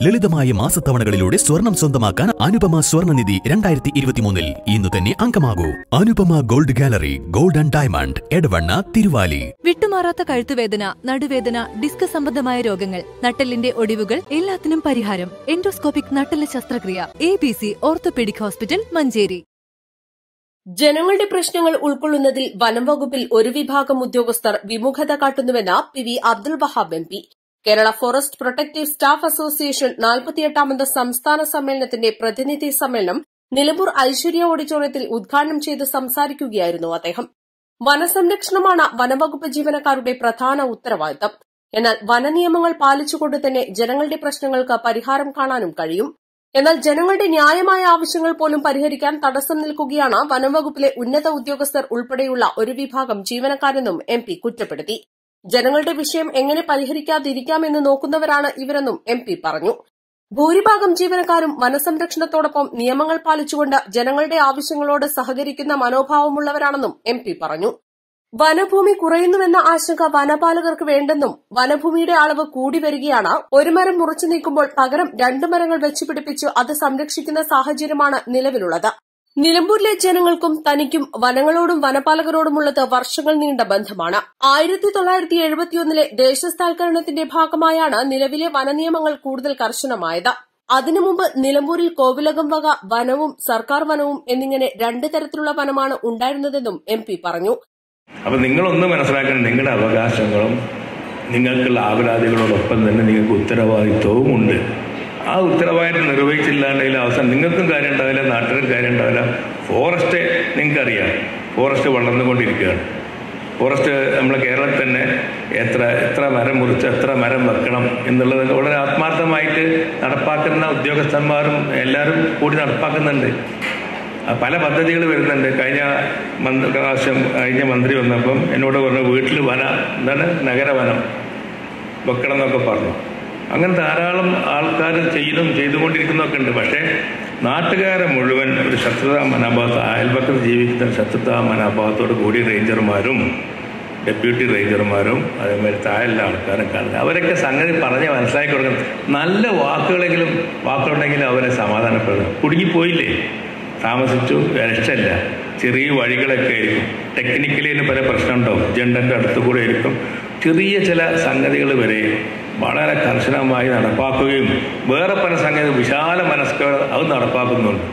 ലളിതമായ മാസത്തവണകളിലൂടെ സ്വർണം സ്വന്തമാക്കാൻ അനുപമ സ്വർണനിധി രണ്ടായിരത്തി ഇരുപത്തിമൂന്നിൽ ഇന്ന് തന്നെ അംഗമാകൂ. Anupama gold gallery gold and diamond Edavanna Thiruvali. വിട്ടുമാറാത്ത കഴുത്തുവേദന നടുവേദന ഡിസ്ക് സംബന്ധമായ രോഗങ്ങൾ നട്ടലിന്റെ ഒടിവുകൾ എല്ലാത്തിനും പരിഹാരം. എൻഡോസ്കോപ്പിക് നട്ടെല്ല് ശസ്ത്രക്രിയ A B C orthopaedic hospital Manjeri. ജനങ്ങളുടെ പ്രശ്നങ്ങൾ ഉൾക്കൊള്ളുന്നതിൽ വനം വകുപ്പിൽ ഒരു വിഭാഗം ഉദ്യോഗസ്ഥർ വിമുഖത കാട്ടുന്നുവെന്ന് P V Abdul Wahab M P. Kerala forest protective staff association നാൽപ്പത്തിയെട്ടാമത് സംസ്ഥാന സമ്മേളനത്തിന്റെ പ്രതിനിധി സമ്മേളനം നിലമ്പൂർ ഐശ്വര്യ ഓഡിറ്റോറിയത്തിൽ ഉദ്ഘാടനം ചെയ്ത് സംസാരിക്കുകയായിരുന്നു അദ്ദേഹം. വനസംരക്ഷണമാണ് വനവകുപ്പ് ജീവനക്കാരുടെ പ്രധാന ഉത്തരവാദിത്തം. എന്നാൽ വനനിയമങ്ങൾ പാലിച്ചുകൊണ്ട് തന്നെ ജനങ്ങളുടെ പ്രശ്നങ്ങൾക്ക് പരിഹാരം കാണാനും കഴിയും. എന്നാൽ ജനങ്ങളുടെ ന്യായമായ ആവശ്യങ്ങൾ പോലും പരിഹരിക്കാൻ തടസ്സം നിൽക്കുകയാണ് വനംവകുപ്പിലെ ഉന്നത ഉദ്യോഗസ്ഥർ ഉൾപ്പെടെയുള്ള ഒരു വിഭാഗം ജീവനക്കാരെന്നും എം പി കുറ്റപ്പെടുത്തി. ജനങ്ങളുടെ വിഷയം എങ്ങനെ പരിഹരിക്കാതിരിക്കാമെന്ന് നോക്കുന്നവരാണ് ഇവരെന്നും എം പി പറഞ്ഞു. ഭൂരിഭാഗം ജീവനക്കാരും വനസംരക്ഷണത്തോടൊപ്പം നിയമങ്ങൾ പാലിച്ചുകൊണ്ട് ജനങ്ങളുടെ ആവശ്യങ്ങളോട് സഹകരിക്കുന്ന മനോഭാവമുള്ളവരാണെന്നും എം പി പറഞ്ഞു. വനഭൂമി കുറയുന്നുവെന്ന ആശങ്ക വനപാലകർക്ക് വേണ്ടെന്നും വനഭൂമിയുടെ അളവ് കൂടി വരികയാണ്. ഒരു മരം മുറിച്ചു നീക്കുമ്പോൾ പകരം രണ്ട് മരങ്ങൾ വെച്ചുപിടിപ്പിച്ച് അത് സംരക്ഷിക്കുന്ന സാഹചര്യമാണ് നിലവിലുള്ളത്. നിലമ്പൂരിലെ ജനങ്ങൾക്കും തനിക്കും വനങ്ങളോടും വനപാലകരോടുമുള്ളത് വർഷങ്ങൾ നീണ്ട ബന്ധമാണ്. ആയിരത്തി തൊള്ളായിരത്തി എഴുപത്തിയൊന്നിലെ ദേശസ്ഥാൽക്കരണത്തിന്റെ ഭാഗമായാണ് നിലവിലെ വനനിയമങ്ങൾ കൂടുതൽ കർശനമായത്. അതിനു മുമ്പ് നിലമ്പൂരിൽ കോവിലകം വക വനവും സർക്കാർ വനവും എന്നിങ്ങനെ രണ്ട് തരത്തിലുള്ള വനമാണ് ഉണ്ടായിരുന്നതെന്നും എം പി പറഞ്ഞു. അപ്പൊ നിങ്ങളൊന്ന് മനസ്സിലാക്കണം നിങ്ങളുടെ അവകാശങ്ങളും നിങ്ങൾക്കുള്ള ആപരാധികളോടൊപ്പം തന്നെ നിങ്ങൾക്ക് ഉത്തരവാദിത്വവും ഉണ്ട്. ആ ഉത്തരവാദിത്വം നിർവഹിച്ചില്ലാണ്ടെങ്കിൽ അവസാനം നിങ്ങൾക്കും കാര്യം ഉണ്ടാവില്ല നാട്ടുകാർക്കും കാര്യം ഉണ്ടാവില്ല ഫോറസ്റ്റ് നിങ്ങൾക്കറിയാം. ഫോറസ്റ്റ് വളർന്നുകൊണ്ടിരിക്കുകയാണ്. ഫോറസ്റ്റ് നമ്മളെ കേരളത്തിൽ തന്നെ എത്ര എത്ര മരം മുറിച്ച് എത്ര മരം വെക്കണം എന്നുള്ളത് വളരെ ആത്മാർത്ഥമായിട്ട് നടപ്പാക്കുന്ന ഉദ്യോഗസ്ഥന്മാരും എല്ലാവരും കൂടി നടപ്പാക്കുന്നുണ്ട്. പല പദ്ധതികൾ വരുന്നുണ്ട്. കഴിഞ്ഞ മന്ത്രി പ്രാവശ്യം കഴിഞ്ഞ മന്ത്രി വന്നപ്പം എന്നോട് പറഞ്ഞു വീട്ടിൽ വന എന്താണ്? നഗരവനം വെക്കണം എന്നൊക്കെ പറഞ്ഞു. അങ്ങനെ ധാരാളം ആൾക്കാർ ചെയ്തും ചെയ്തുകൊണ്ടിരിക്കുന്നൊക്കെ ഉണ്ട്. പക്ഷേ നാട്ടുകാരെ മുഴുവൻ ഒരു ശത്രുതാ മനോഭാവത്ത് അയൽപക്കത്ത് ജീവിക്കുന്ന ശത്രുതാ മനോഭാവത്തോട് കൂടി റേഞ്ചർമാരും ഡെപ്യൂട്ടി റേഞ്ചർമാരും അതേമാതിരി താഴെയുള്ള ആൾക്കാരും കാണുന്നത് അവരൊക്കെ സംഗതി പറഞ്ഞ് മനസ്സിലാക്കി കൊടുക്കണം. നല്ല വാക്കുകളെങ്കിലും വാക്കുകളുണ്ടെങ്കിലും അവരെ സമാധാനപ്പെടുന്നു കുടുങ്ങിപ്പോയില്ലേ? താമസിച്ചു രക്ഷല്ല ചെറിയ വഴികളൊക്കെ ആയിരിക്കും. ടെക്നിക്കലി പല പ്രശ്നമുണ്ടാവും. ജണ്ടന്റെ അടുത്ത് കൂടെ ആയിരിക്കും. ചെറിയ ചില സംഗതികൾ വരെ വളരെ കർശനമായി നടപ്പാക്കുകയും വേറെ പല സംഗതി വിശാല മനസ്കർ അത് നടപ്പാക്കുന്നുണ്ട്.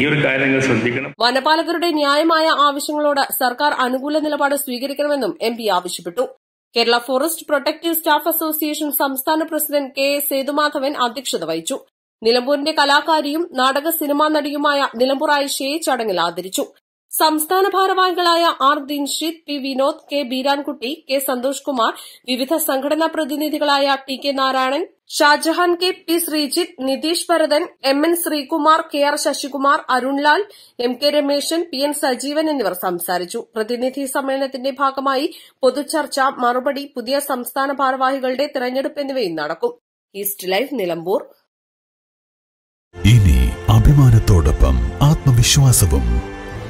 ഈ ഒരു കാര്യം നിങ്ങൾ ശ്രദ്ധിക്കണം. വനപാലകരുടെ ന്യായമായ ആവശ്യങ്ങളോട് സർക്കാർ അനുകൂല നിലപാട് സ്വീകരിക്കണമെന്നും എം പി ആവശ്യപ്പെട്ടു. Kerala forest protective staff association സംസ്ഥാന പ്രസിഡന്റ് കെ എസ് സേതുമാധവൻ അധ്യക്ഷത വഹിച്ചു. നിലമ്പൂരിന്റെ കലാകാരിയും നാടക സിനിമാ നടിയുമായ നിലമ്പൂർ ആയിഷയെ ചടങ്ങിൽ ആദരിച്ചു. സംസ്ഥാന ഭാരവാഹികളായ R Dinshith P Vinod K Beerankutty K Santhosh Kumar വിവിധ സംഘടനാ പ്രതിനിധികളായ T K Narayanan Shajahan K P Sreejith Nitheesh Bharathan M N Sreekumar K R Sasikumar Arunlal M K Rameshan P N Sajeevan എന്നിവർ സംസാരിച്ചു. പ്രതിനിധി സമ്മേളനത്തിന്റെ ഭാഗമായി പൊതുചർച്ച മറുപടി പുതിയ സംസ്ഥാന ഭാരവാഹികളുടെ തെരഞ്ഞെടുപ്പ് എന്നിവയും നടക്കും. East Life Nilambur. ഇനി അഭിമാനത്തോടൊപ്പം ആത്മവിശ്വാസവും